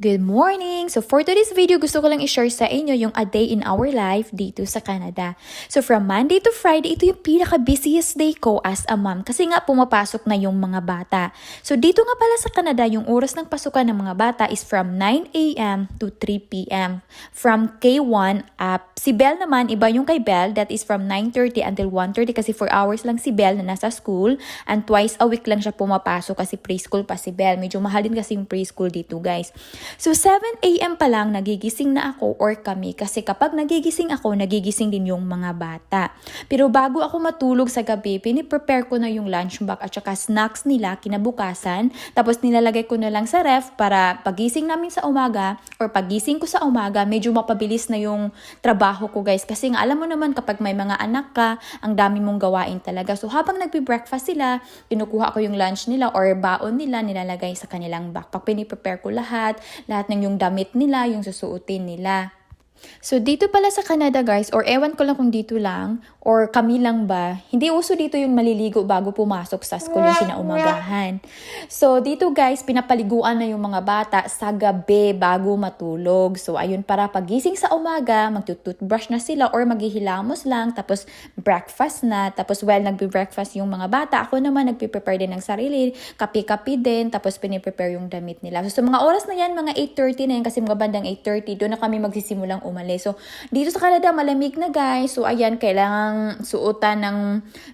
Good morning! So for today's video, gusto ko lang i-share sa inyo yung a day in our life dito sa Canada. So from Monday to Friday, ito yung pinaka-busiest day ko as a mom kasi nga pumapasok na yung mga bata. So dito nga pala sa Canada, yung oras ng pasukan ng mga bata is from 9 a.m. to 3 p.m. From K1 up. Si Belle naman, iba yung kay Belle, that is from 9.30 until 1.30 kasi 4 hours lang si Belle na nasa school and twice a week lang siya pumapasok kasi preschool pa si Belle. Medyo mahal din kasi yung preschool dito guys. So 7 a.m. pa lang nagigising na ako or kami kasi kapag nagigising ako, nagigising din yung mga bata. Pero bago ako matulog sa gabi, piniprepare ko na yung lunch bag at saka snacks nila kinabukasan. Tapos nilalagay ko na lang sa ref para pagising namin sa umaga or pagising ko sa umaga, medyo mapabilis na yung trabaho ko guys. Kasi nga alam mo naman kapag may mga anak ka, ang dami mong gawain talaga. So habang nagbe-breakfast sila, kinukuha ko yung lunch nila or baon nila, nilalagay sa kanilang backpack. Piniprepare ko lahat, lahat ng yung damit nila, yung susuotin nila. So, dito pala sa Canada guys, or ewan ko lang kung dito lang, or kami lang ba, hindi uso dito yung maliligo bago pumasok sa school yung kinaumagahan. So, dito guys, pinapaliguan na yung mga bata sa gabi bago matulog. So, ayun, para pagising sa umaga, magtututbrush na sila or maghihilamos lang, tapos breakfast na, tapos while nagbe-breakfast yung mga bata, ako naman nagpe-prepare din ng sarili, kape-kape din, tapos piniprepare yung damit nila. So, sa mga oras na yan, mga 8.30 na yan, kasi mga bandang 8.30, doon na kami magsisimulang umalis. So, dito sa Canada, malamig na guys. So, ayan, kailangang suotan ng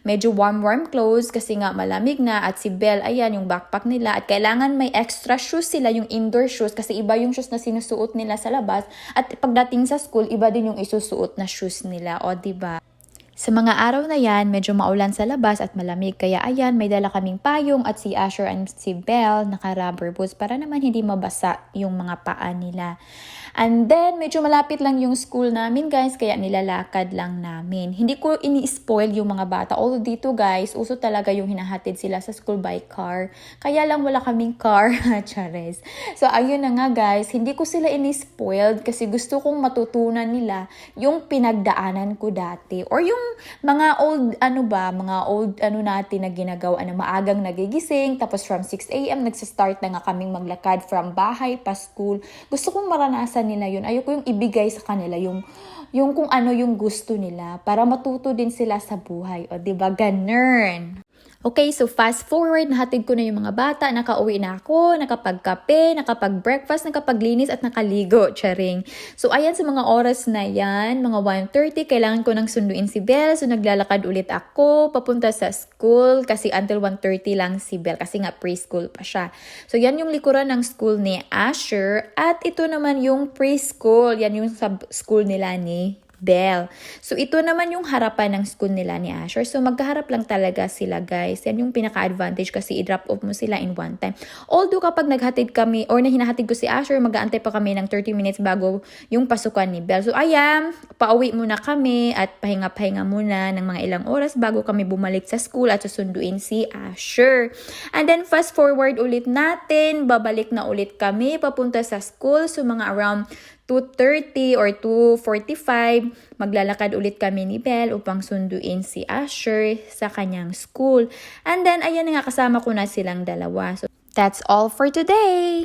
medyo warm-warm clothes kasi nga malamig na. At si Belle, ayan, yung backpack nila. At kailangan may extra shoes sila, yung indoor shoes. Kasi iba yung shoes na sinusuot nila sa labas. At pagdating sa school, iba din yung isusuot na shoes nila. O, ba sa mga araw na yan, medyo maulan sa labas at malamig. Kaya ayan, may dala kaming payong at si Asher and si Belle naka-rubber boots para naman hindi mabasa yung mga paa nila. And then, medyo malapit lang yung school namin guys, kaya nilalakad lang namin. Hindi ko ini-spoil yung mga bata. Although dito guys, uso talaga yung hinahatid sila sa school by car. Kaya lang wala kaming car, chares. So, ayun na nga guys, hindi ko sila ini-spoiled kasi gusto kong matutunan nila yung pinagdaanan ko dati. Or yung mga old, ano ba, mga old, ano natin na ginagawa na maagang nagigising, tapos from 6 a.m. nagsistart na nga kaming maglakad from bahay pa school. Gusto kong maranasan nila yun. Ayoko yung ibigay sa kanila yung yung kung ano yung gusto nila para matuto din sila sa buhay. O, di ba? Ganun. Okay, so fast forward, nahatid ko na yung mga bata, nakauwi na ako, nakapagkape, nakapag-breakfast, nakapaglinis at nakaligo, charing. So ayan sa mga oras na yan, mga 1.30, kailangan ko nang sunduin si Belle, so naglalakad ulit ako, papunta sa school, kasi until 1.30 lang si Belle, kasi nga preschool pa siya. So yan yung likuran ng school ni Asher, at ito naman yung preschool, yan yung sub school nila ni Bell. So, ito naman yung harapan ng school nila ni Asher. So, magkaharap lang talaga sila, guys. Yan yung pinaka-advantage kasi i-drop off mo sila in one time. Although, kapag naghatid kami or na hinahatid ko si Asher, mag-aantay pa kami ng 30 minutes bago yung pasukan ni Bell. So, ayan, pauwi muna kami at pahinga-pahinga muna ng mga ilang oras bago kami bumalik sa school at susunduin si Asher. And then, fast forward ulit natin, babalik na ulit kami papunta sa school. So, mga around 2.30 or 2.45, maglalakad ulit kami ni Belle upang sunduin si Asher sa kanyang school. And then, ayan nga, kasama ko na silang dalawa. So, that's all for today!